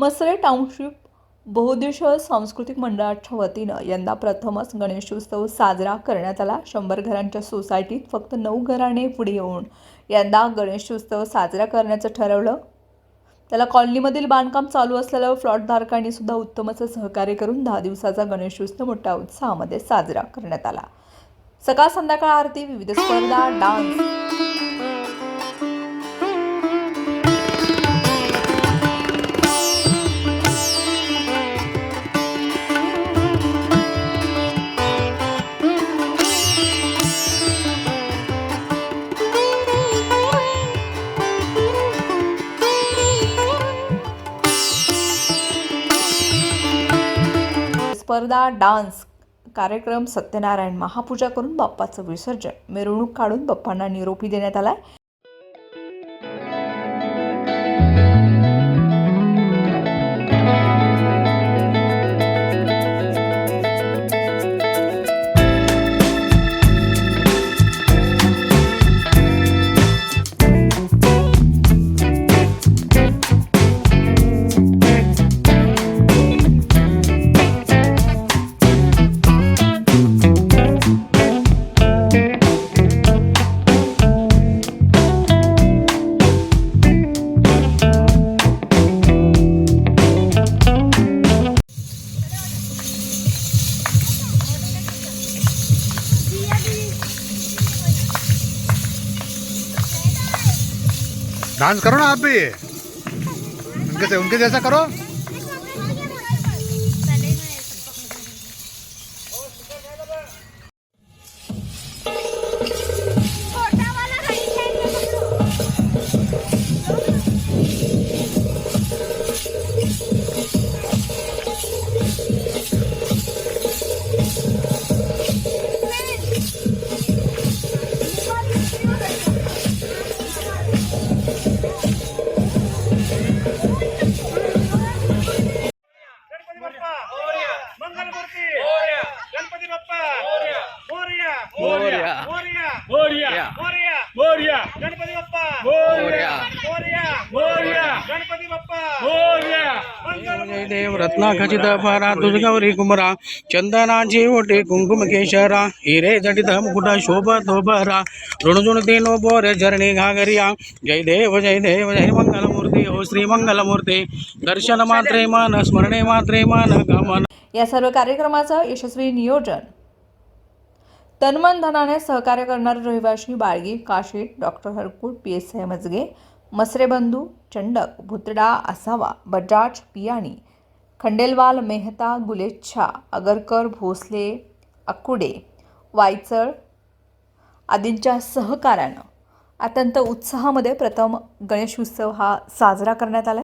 मसरे township बहुद्देशीय सांस्कृतिक मंडळाच्या वतीनं यंदा प्रथमच गणेशोत्सव साजरा करण्यात आला. शंभर घरांच्या सोसायटीत फक्त नऊ घराणे पुढे येऊन यंदा गणेशोत्सव साजरा करण्याचं ठरवलं. त्याला कॉलनीमधील बांधकाम चालू असलेल्या फ्लॉटधारकांनी सुद्धा उत्तम असं सहकार्य करून दहा दिवसाचा गणेशोत्सव मोठ्या उत्साहामध्ये साजरा करण्यात आला. सकाळ संध्याकाळ आरती विविध स्पर्धा डान्स स्पर्धा डान्स कार्यक्रम सत्यनारायण महापूजा करून बाप्पाचं विसर्जन. मिरवणूक काढून बाप्पांना निरोपी देण्यात आलाय. डांस करो ना आप भी उनके से उनके जैसा करो मोरया मोरया. मोरया मोरया. मोरया मोरया गणपती बाप्पा मोरया. मोरया मोरया. गणपती बाप्पा मोरया. मंगलमूर्ती देव रत्नाखचित परा तुझगौरी कुमरा चंदनाची ओटे कुंकुम केशरा हिरे जटित मुकुट शोभत भरा ऋणजुण तेनो बोर झरणी घागरिया जय देव जय देव जय मंगलमूर्ती हो श्री मंगलमूर्ती दर्शन मात्रे मान स्मरणे मात्रे मान गमन या सर्व कार्यक्रमाचं यशस्वी नियोजन तन्मन धनाने सहकार्य करणारे रहिवाशी बाळगी Kashi doctor Harkut P S I Majage Masare बंधू चंडक भुतडा असावा बजाज पियाणी खंडेलवाल मेहता गुलेच्छा अगरकर भोसले अकुडे वायचळ आदींच्या सहकार्यानं अत्यंत उत्साहामध्ये प्रथम गणेश उत्सव हा साजरा करण्यात आला.